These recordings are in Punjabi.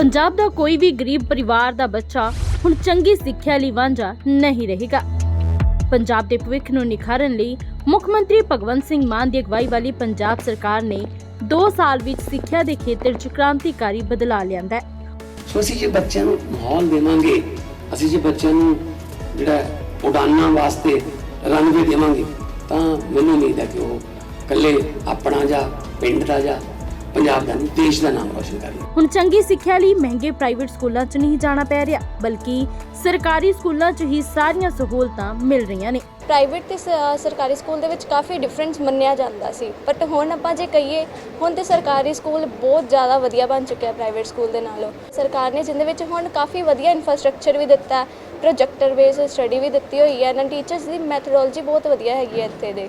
ਪੰਜਾਬ ਦਾ ਕੋਈ ਵੀ ਗਰੀਬ ਪਰਿਵਾਰ ਦਾ ਬੱਚਾ ਹੁਣ ਚੰਗੀ ਸਿੱਖਿਆ ਲਈ ਵਾਂਝਾ ਨਹੀਂ ਰਹੇਗਾ। ਪੰਜਾਬ ਦੇ ਭਵਿੱਖ ਨੂੰ ਨਿਖਾਰਨ ਲਈ ਮੁੱਖ ਮੰਤਰੀ ਭਗਵੰਤ ਸਿੰਘ ਮਾਨ ਦੀ ਅਗਵਾਈ ਵਾਲੀ ਪੰਜਾਬ ਸਰਕਾਰ ਨੇ 2 ਸਾਲ ਵਿੱਚ ਸਿੱਖਿਆ ਦੇ ਖੇਤਰ 'ਚ ਕ੍ਰਾਂਤੀਕਾਰੀ ਬਦਲਾਅ ਲਿਆਂਦਾ ਹੈ। ਸੋ ਅਸੀਂ ਜੇ ਬੱਚਿਆਂ ਨੂੰ ਮਾਹੌਲ ਦੇਵਾਂਗੇ, ਅਸੀਂ ਜੇ ਬੱਚਿਆਂ ਨੂੰ ਜਿਹੜਾ ਉਡਾਨਾਂ ਵਾਸਤੇ ਰਨਵੇ ਦੇਵਾਂਗੇ, ਤਾਂ ਮੈਨੂੰ ਉਮੀਦ ਹੈ ਕਿ ਉਹ ਇਕੱਲੇ ਆਪਣਾ ਜਾਂ ਪਿੰਡ ਦਾ ਜਾਂ ਪੰਜਾਬ ਦਾ ਨਹੀਂ ਦੇਸ਼ ਦਾ ਨਾਮ ਰੋਸ਼ਨ ਕਰਨਗੇ ਹੁਣ ਚੰਗੀ ਸਿੱਖਿਆ ਲਈ ਮਹਿੰਗੇ ਪ੍ਰਾਈਵੇਟ ਸਕੂਲਾਂ 'ਚ ਨਹੀਂ ਜਾਣਾ ਪੈ ਰਿਹਾ ਬਲਕਿ ਸਰਕਾਰੀ ਸਕੂਲਾਂ 'ਚ ਹੀ ਸਾਰੀਆਂ ਸਹੂਲਤਾਂ ਮਿਲ ਰਹੀਆਂ ਨੇ। ਪ੍ਰਾਈਵੇਟ ਤੇ ਸ- ਸਰਕਾਰੀ ਸਕੂਲ ਦੇ ਵਿੱਚ ਕਾਫੀ ਡਿਫਰੈਂਸ ਮੰਨਿਆ ਜਾਂਦਾ ਸੀ ਬਟ ਹੁਣ ਆਪਾਂ ਜੇ ਕਹੀਏ ਹੁਣ ਤੇ ਸਰਕਾਰੀ ਸਕੂਲ ਬਹੁਤ ਜ਼ਿਆਦਾ ਵਧੀਆ ਬਣ ਚੁੱਕਿਆ ਪ੍ਰਾਈਵੇਟ ਸਕੂਲ ਦੇ ਨਾਲੋਂ। ਸਰਕਾਰ ਨੇ ਜਿੰਦੇ ਵਿੱਚ ਹੁਣ ਕਾਫੀ ਵਧੀਆ ਇਨਫਰਾਸਟ੍ਰਕਚਰ ਵੀ ਦਿੱਤਾ ਪ੍ਰੋਜੈਕਟਰ ਬੇਸ ਸਟੱਡੀ ਵੀ ਦਿੱਤੀ ਹੋਈ ਹੈ ਇਹਨਾਂ ਟੀਚਰਸ ਦੀ ਮੈਥਡੋਲੋਜੀ ਬਹੁਤ ਵਧੀਆ ਹੈਗੀ ਹੈ ਇੱਥੇ ਦੇ।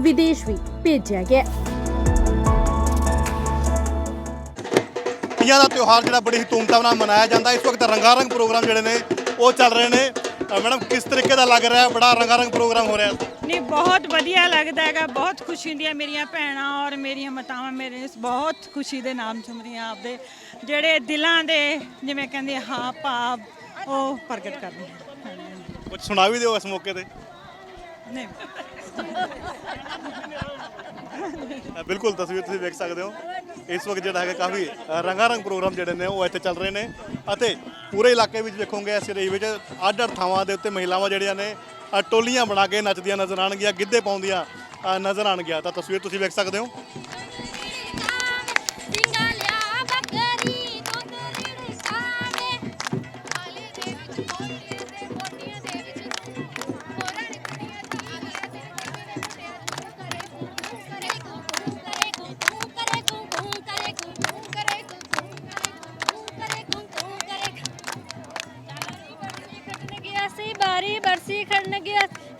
ਵਿਦੇਸ਼ ਵੀ ਭੇਜਿਆ ਗਿਆ। ਤੀਆਂ ਦਾ ਤਿਉਹਾਰ ਜਿਹੜਾ ਬੜੀ ਹੀ ਧੂਮਧਾਮ ਨਾਲ ਮਨਾਇਆ ਜਾਂਦਾ। ਇਸ ਵਕਤ ਰੰਗਾਰੰਗ ਪ੍ਰੋਗਰਾਮ ਜਿਹੜੇ ਨੇ ਉਹ ਚੱਲ ਰਹੇ ਨੇ। ਮੈਡਮ ਕਿਸ ਤਰੀਕੇ ਦਾ ਲੱਗ ਰਿਹਾ? ਹੈ ਬੜਾ ਰੰਗਾਰੰਗ ਪ੍ਰੋਗਰਾਮ ਹੋ ਰਿਹਾ। ਹੈ ਨਹੀਂ ਬਹੁਤ ਵਧੀਆ ਲੱਗਦਾ ਹੈਗਾ। ਬਹੁਤ ਖੁਸ਼ੀ ਹੁੰਦੀ ਹੈ ਮੇਰੀਆਂ ਭੈਣਾਂ ਔਰ ਮੇਰੀਆਂ ਮਾਤਾਵਾਂ ਮੇਰੇ ਇਸ ਬਹੁਤ ਖੁਸ਼ੀ ਦੇ ਨਾਮ ਚੁੰਮਦੀਆਂ ਆਪਦੇ। ਜਿਹੜੇ ਦਿਲਾਂ ਦੇ ਜਿਵੇਂ ਕਹਿੰਦੇ ਹਾਂ ਭਾਵ ਉਹ ਪ੍ਰਗਟ ਕਰਦੀਆਂ ਹਾਂਜੀ। ਕੁਝ ਸੁਣਾ ਵੀ ਦਿਓ ਇਸ ਮੌਕੇ ਤੇ। ਨਹੀਂ। ਬਿਲਕੁਲ ਤਸਵੀਰ ਤੁਸੀਂ ਵੇਖ ਸਕਦੇ ਹੋ। ਇਸ ਵਕਤ ਜਿਹੜਾ ਹੈਗਾ ਕਾਫੀ ਅ, ਰੰਗਾਰੰਗ ਪ੍ਰੋਗਰਾਮ ਜਿਹੜੇ ਨੇ ਉਹ ਇੱਥੇ ਚੱਲ ਰਹੇ ਨੇ। ਅਤੇ ਪੂਰੇ ਇਲਾਕੇ ਵਿੱਚ ਵੇਖੋਗੇ ਇਸ ਏਰੀਏ ਵਿੱਚ ਅੱਡ ਅੱਡ ਥਾਵਾਂ ਦੇ ਉੱਤੇ ਮਹਿਲਾਵਾਂ ਜਿਹੜੀਆਂ ਨੇ ਟੋਲੀਆਂ ਬਣਾ ਕੇ ਨੱਚਦੀਆਂ ਨਜ਼ਰ ਆਣਗੀਆਂ ਗਿੱਧੇ ਪਾਉਂਦੀਆਂ ਨਜ਼ਰ ਆਣਗੀਆਂ ਤਾਂ ਤਸਵੀਰ ਤੁਸੀਂ ਵੇਖ ਸਕਦੇ ਹੋ।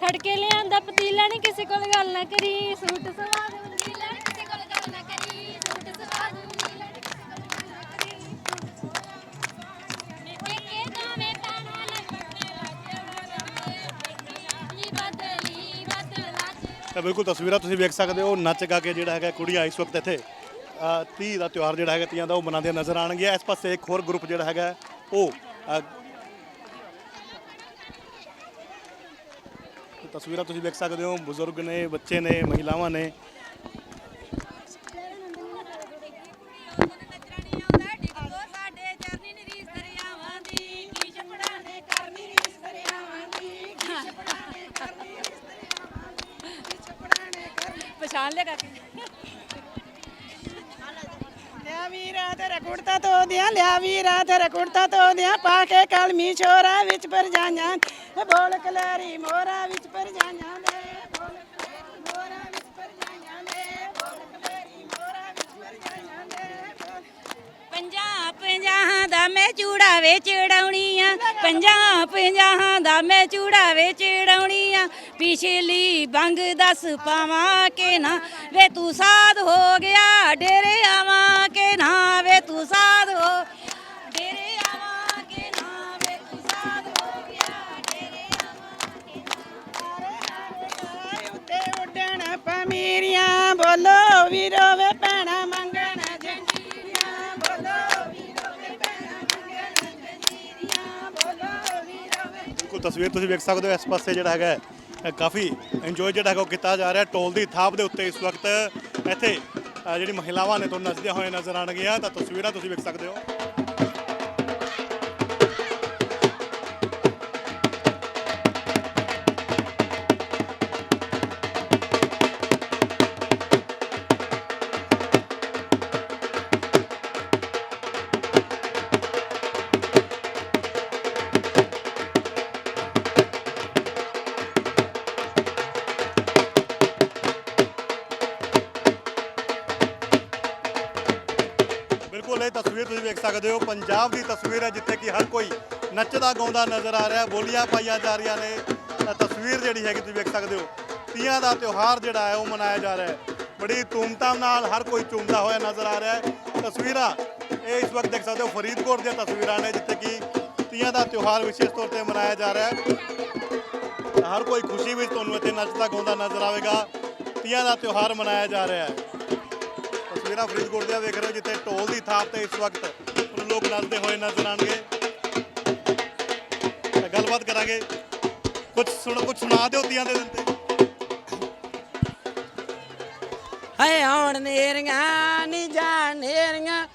ਖੜ ਕੇ ਲਿਆਂਦਾ ਪਤੀਲਾ ਨਹੀਂ ਕਿਸੇ ਕੋਲ ਗੱਲ ਨਾ ਕਰੀ ਸੂਟ ਸਵਾ ਦੇ ਵੰਦੀਲਾ ਨੀ ਕਿਸੇ ਕੋਲ ਗੱਲ ਨਾ ਕਰੀ ਸੂਟ ਸਵਾ ਦੇ ਵੰਦੀਲਾ ਨੀ ਕਿਸੇ ਕੋਲ ਗੱਲ ਨਾ ਕਰੀ। ਨਿੱਕੇ ਦਾਵੇਂ ਪੈਣਾ ਲੱਪਣੇ ਬਦਲੀ ਬਦਲਾ ਤਾਂ ਬਿਲਕੁਲ ਤਸਵੀਰਾਂ ਤੁਸੀਂ ਵੇਖ ਸਕਦੇ ਹੋ ਨੱਚ ਗਾ ਕੇ ਜਿਹੜਾ ਹੈਗਾ ਕੁੜੀਆਂ ਇਸ ਵਕਤ ਇੱਥੇ ਅ, ਤੀਹ ਦਾ ਤਿਉਹਾਰ ਜਿਹੜਾ ਹੈਗਾ ਤੀਆਂ ਦਾ ਉਹ ਮਨਾਉਂਦੀਆਂ ਨਜ਼ਰ ਆਣਗੀਆਂ ਇਸ ਪਾਸੇ ਇੱਕ ਹੋਰ ਗਰੁੱਪ ਜਿਹੜਾ ਹੈਗਾ ਉਹ ਅ, ਤਸਵੀਰਾਂ ਤੁਸੀਂ ਵੇਖ ਸਕਦੇ ਹੋ ਬਜ਼ੁਰਗ ਨੇ ਬੱਚੇ ਨੇ ਮਹਿਲਾਵਾਂ ਨੇ। ਪਛਾਣ ਲਿਆ ਕਰਕੇ ਲਿਆ ਵੀਰਾ ਤੇਰਾ ਕੁੜਤਾ ਧੋ ਦਿਆਂ ਲਿਆ ਵੀਰਾ ਤੇਰਾ ਕੁੜਤਾ ਧੋ ਦਿਆਂ ਪਾ ਕੇ ਕਲਮੀ ਛੋਰਾ ਵਿੱਚ ਪਰ ਇਹ ਬੋਲ ਕਲੈਰੀ ਮੋਰਾ ਵਿੱਚ ਪਰ ਜਾਈਆਂ ਦੇ ਬੋਲ ਕਲੈਰੀ ਮੋਰਾ ਵਿੱਚ ਪਰ ਜਾਈਆਂ ਦੇ ਬੋਲ ਕਲੈਰੀ ਮੋਰਾ ਵਿੱਚ ਪਰ ਜਾਈਆਂ ਦੇ ਬੋਲ ਪੰਜਾਹ ਦਾ ਮੈਂ ਚੂੜਾ ਵੇ ਚੜਾਉਣੀ ਆ ਪੰਜਾਹ ਪੰਜਾਹਾਂ ਦਾ ਮੈਂ ਚੂੜਾ ਵੇ ਚੜਾਉਣੀ ਆ। ਪਿਛਲੀ ਬੰਗ ਦੱਸ ਪਾਵਾਂ ਕਿ ਨਾ, ਵੇ ਤੂੰ ਸਾਧ ਹੋ ਗਿਆ, ਡੇਰੇ ਆਵਾਂ ਕਿ ਨਾ, ਵੇ ਤੂੰ ਸਾਧ ਹੋ ਉੱਡਣ ਪਮੀਰੀਆਂ ਬੋਲੋ ਵੀਰੋ ਵੇ ਭੈਣਾ ਮੰਗਣ ਜੰਜੀਰੀਆਂ। ਬੋਲੋ ਵੀਰੋ ਵੇ ਭੈਣਾ ਮੰਗਣ ਜੰਜੀਰੀਆਂ। ਬੋਲੋ ਵੀਰੋ ਵੇ ਬਿਲਕੁਲ ਤਸਵੀਰ ਤੁਸੀਂ ਵੇਖ ਸਕਦੇ ਹੋ ਇਸ ਪਾਸੇ ਜਿਹੜਾ ਹੈਗਾ ਅ, ਕਾਫੀ ਇੰਜੋਏ ਜਿਹੜਾ ਹੈਗਾ ਉਹ ਕੀਤਾ ਜਾ ਰਿਹਾ ਟੋਲ ਦੀ ਥਾਪ ਦੇ ਉੱਤੇ ਇਸ ਵਕਤ ਇੱਥੇ ਅ, ਜਿਹੜੀ ਮਹਿਲਾਵਾਂ ਨੇ ਤੋਂ ਨੱਚਦੀਆਂ ਹੋਏ ਨਜ਼ਰ ਆਣਗੀਆਂ ਤਾਂ ਤਸਵੀਰਾਂ ਤੁਸੀਂ ਵੇਖ ਸਕਦੇ ਹੋ। ਬਿਲਕੁਲ, ਇਹ ਤਸਵੀਰ ਤੁਸੀਂ ਵੇਖ ਸਕਦੇ ਹੋ। ਪੰਜਾਬ ਦੀ ਤਸਵੀਰ ਹੈ ਜਿੱਥੇ ਕਿ ਹਰ ਕੋਈ ਨੱਚਦਾ, ਗਾਉਂਦਾ ਨਜ਼ਰ ਆ ਰਿਹਾ, ਬੋਲੀਆਂ ਪਾਈਆਂ ਜਾ ਰਹੀਆਂ ਨੇ। ਤਾਂ ਤਸਵੀਰ ਜਿਹੜੀ ਹੈਗੀ ਤੁਸੀਂ ਵੇਖ ਸਕਦੇ ਹੋ। ਤੀਆਂ ਦਾ ਤਿਉਹਾਰ ਜਿਹੜਾ ਹੈ, ਉਹ ਮਨਾਇਆ ਜਾ ਰਿਹਾ ਹੈ। ਬੜੀ ਧੂਮਧਾਮ ਨਾਲ ਹਰ ਕੋਈ ਝੂਮਦਾ ਹੋਇਆ ਨਜ਼ਰ ਆ ਰਿਹਾ ਹੈ। ਤਸਵੀਰਾਂ ਇਹ ਇਸ ਵਕਤ ਦੇਖ ਸਕਦੇ ਹੋ, ਫਰੀਦਕੋਟ ਦੀਆਂ ਤਸਵੀਰਾਂ ਨੇ, ਜਿੱਥੇ ਕਿ ਤੀਆਂ ਦਾ ਤਿਉਹਾਰ ਵਿਸ਼ੇਸ਼ ਤੌਰ ਤੇ ਮਨਾਇਆ ਜਾ ਰਿਹਾ ਹੈ। ਹਰ ਕੋਈ ਖੁਸ਼ੀ ਵਿੱਚ ਤੁਹਾਨੂੰ ਇੱਥੇ ਨੱਚਦਾ, ਗਾਉਂਦਾ ਨਜ਼ਰ ਆਵੇਗਾ। ਤੀਆਂ ਦਾ ਤਿਉਹਾਰ ਮਨਾਇਆ ਜਾ ਰਿਹਾ ਹੈ। ਤਸਵੀਰਾਂ ਫਰੀਦਕੋਟ ਦੀਆਂ ਵੇਖ ਰਹੇ ਹੋ ਜਿੱਥੇ ਢੋਲ ਦੀ ਥਾਪ ਤੇ ਇਸ ਵਕਤ ਲੋਕ ਨੱਚਦੇ ਹੋਏ ਨਜ਼ਰ ਆਣਗੇ ਤਾਂ ਗੱਲਬਾਤ ਕਰਾਂਗੇ। ਕੁਝ ਸੁਣ ਕੁਝ ਸੁਣਾ ਦਿਓ ਤੀਆਂ ਦੇ ਦਿਨ ਤੇ। ਹਏ ਆਉਣ ਨੇਰੀਆਂ, ਨੀ ਜਾਣ ਨੇਰੀਆਂ।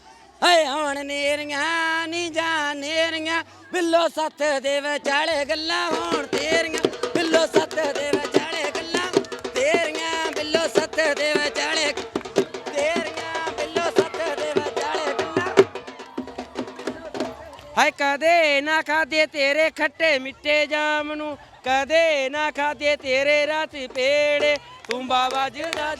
ਹਏ ਆਉਣ ਨੇਰੀਆਂ, ਨੀ ਜਾਣ ਨੇਰੀਆਂ। ਬਿੱਲੋ ਸੱਤ ਦੇ ਵਿਚਾਲੇ ਗੱਲਾਂ ਹੋਣ ਤੇਰੀਆਂ। ਬਿੱਲੋ ਸੱਤ ਦੇ ਵਿਚਾਲੇ ਗੱਲਾਂ ਤੇਰੀਆਂ। ਬਿੱਲੋ ਸੱਤ ਦੇ ਹਾਏ ਕਦੇ ਨਾ ਖਾਦੇ ਤੇਰੇ ਖੱਟੇ ਮਿੱਠੇ ਜਾਮ ਨੂੰ, ਕਦੇ ਨਾ ਖਾਦੇ ਤੇਰੇ ਰਾਤ ਪੇੜੇ। ਤੂੰ ਬਾਬਾ ਜਿਹਦਾ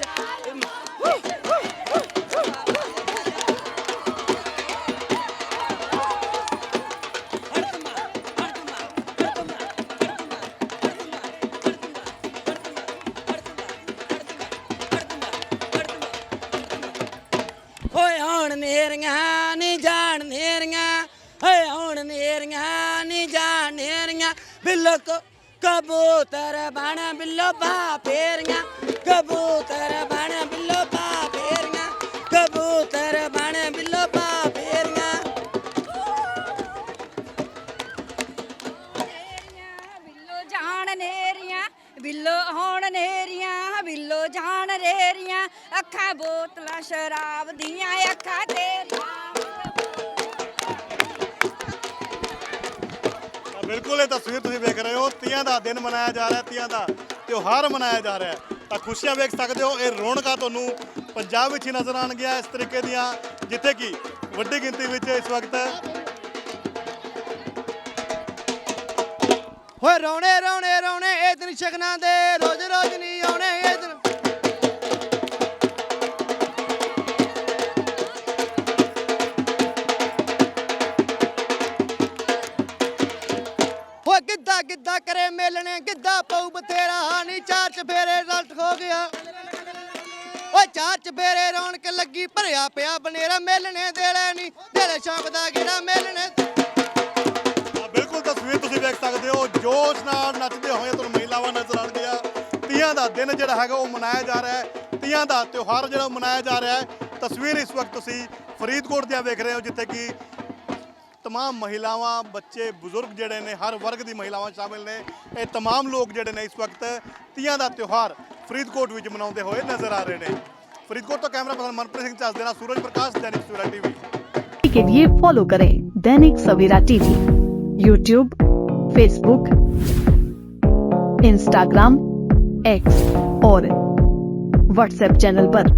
ਓਏ ਹੁਣ ਮੇਰੀਆਂ ਬਿੱਲੋ ਕੋ ਕਬੂਤਰ ਬਣ ਬਿੱਲੋ ਪਾ ਫੇਰੀਆਂ। ਕਬੂਤਰ ਬਣ ਬਿੱਲੋ ਪਾ ਫੇਰੀਆਂ। ਕਬੂਤਰ ਬਣ ਬਿੱਲੋ ਪਾ ਫੇਰੀਆਂ। ਬਿੱਲੋ ਜਾਣ ਨੇਰੀਆਂ, ਬਿੱਲੋ ਹੋਣ ਨੇਰੀਆਂ, ਬਿੱਲੋ ਜਾਣ ਰੇਰੀਆਂ ਅੱਖਾਂ ਬੋਤਲਾਂ ਸ਼ਰਾਬ ਦੀਆਂ, ਅੱਖਾਂ ਤੇਰੀਆਂ। ਬਿਲਕੁਲ, ਇਹ ਤਸਵੀਰ ਤੁਸੀਂ ਵੇਖ ਰਹੇ ਹੋ। ਤੀਆਂ ਦਾ ਦਿਨ ਮਨਾਇਆ ਜਾ ਰਿਹਾ, ਤੀਆਂ ਦਾ ਤਿਉਹਾਰ ਮਨਾਇਆ ਜਾ ਰਿਹਾ। ਤਾਂ ਖੁਸ਼ੀਆਂ ਵੇਖ ਸਕਦੇ ਹੋ, ਇਹ ਰੌਣਕਾਂ ਤੁਹਾਨੂੰ ਪੰਜਾਬ ਵਿੱਚ ਹੀ ਨਜ਼ਰ ਆਉਣਗੀਆਂ ਇਸ ਤਰੀਕੇ ਦੀਆਂ, ਜਿੱਥੇ ਕਿ ਵੱਡੀ ਗਿਣਤੀ ਵਿੱਚ ਇਸ ਵਕਤ ਹੋਏ ਰੌਣੇ ਰੌਣੇ ਰੌਣੇ, ਇਹ ਦਿਨ ਸ਼ਗਨਾਂ ਦੇ ਰੋਜ਼ ਰੋਜ਼ ਨਹੀਂ ਆਉਣੇ, ਇਹ ਦਿਨ ਹੋਏ ਗਿੱਧਾ ਕਰੇ ਮੇਲਣੇ ਗਿੱਧਾ ਪਊ ਬਥੇਰਾ। ਨੀ ਚਾਰ ਚਫੇਰੇ ਰਲਟ ਹੋ ਗਿਆ। ਓਏ ਚਾਰ ਚਫੇਰੇ ਰੌਣਕ ਲੱਗੀ, ਭਰਿਆ ਪਿਆ ਬਨੇਰਾ, ਮੇਲਣੇ ਦੇਲੇ ਨੀ। ਤੇਰੇ ਸ਼ੌਂਕ ਦਾ ਗੇੜਾ, ਮੇਲਣੇ ਬਿਲਕੁਲ ਤਸਵੀਰ ਤੁਸੀਂ ਵੇਖ ਸਕਦੇ ਹੋ, ਜੋਸ਼ ਨਾਲ ਨੱਚਦੇ ਹੋਏ ਤੁਹਾਨੂੰ ਮਹਿਲਾਵਾਂ ਨਜ਼ਰ ਆਉਣਗੀਆਂ। ਤੀਆਂ ਦਾ ਦਿਨ ਜਿਹੜਾ ਹੈਗਾ ਉਹ ਮਨਾਇਆ ਜਾ ਰਿਹਾ ਹੈ। ਤੀਆਂ ਦਾ ਤਿਉਹਾਰ ਜਿਹੜਾ ਉਹ ਮਨਾਇਆ ਜਾ ਰਿਹਾ ਹੈ। ਤਸਵੀਰ ਇਸ ਵਕਤ ਤੁਸੀਂ ਫਰੀਦਕੋਟ ਦੀਆਂ ਵੇਖ ਰਹੇ ਹੋ, ਜਿੱਥੇ ਕਿ ਤਮਾਮ ਮਹਿਲਾਵਾਂ ਬੱਚੇ ਬਜ਼ੁਰਗ ਜਿਹੜੇ ਨੇ ਹਰ ਵਰਗ ਦੀ ਮਹਿਲਾਵਾਂ ਸ਼ਾਮਿਲ ਨੇ ਇਹ ਤਮਾਮ ਲੋਕ ਜਿਹੜੇ ਨੇ ਇਸ ਵਕਤ ਤੀਆਂ ਦਾ ਤਿਉਹਾਰ ਫਰੀਦਕੋਟ ਵਿੱਚ ਮਨਾਉਂਦੇ ਹੋਏ ਨਜ਼ਰ ਆ ਰਹੇ ਨੇ ਫਰੀਦਕੋਟ ਤੋਂ ਕੈਮਰਾ ਪਰਸਨ ਮਨਪ੍ਰੀਤ ਸਿੰਘ ਚਾਸ ਦੇ ਨਾਲ ਸੂਰਜ ਪ੍ਰਕਾਸ਼ दैनिक सवेरा टीवी के लिए फॉलो करें Dainik Savera TV YouTube Facebook Instagram X और व्हाट्सएप चैनल पर।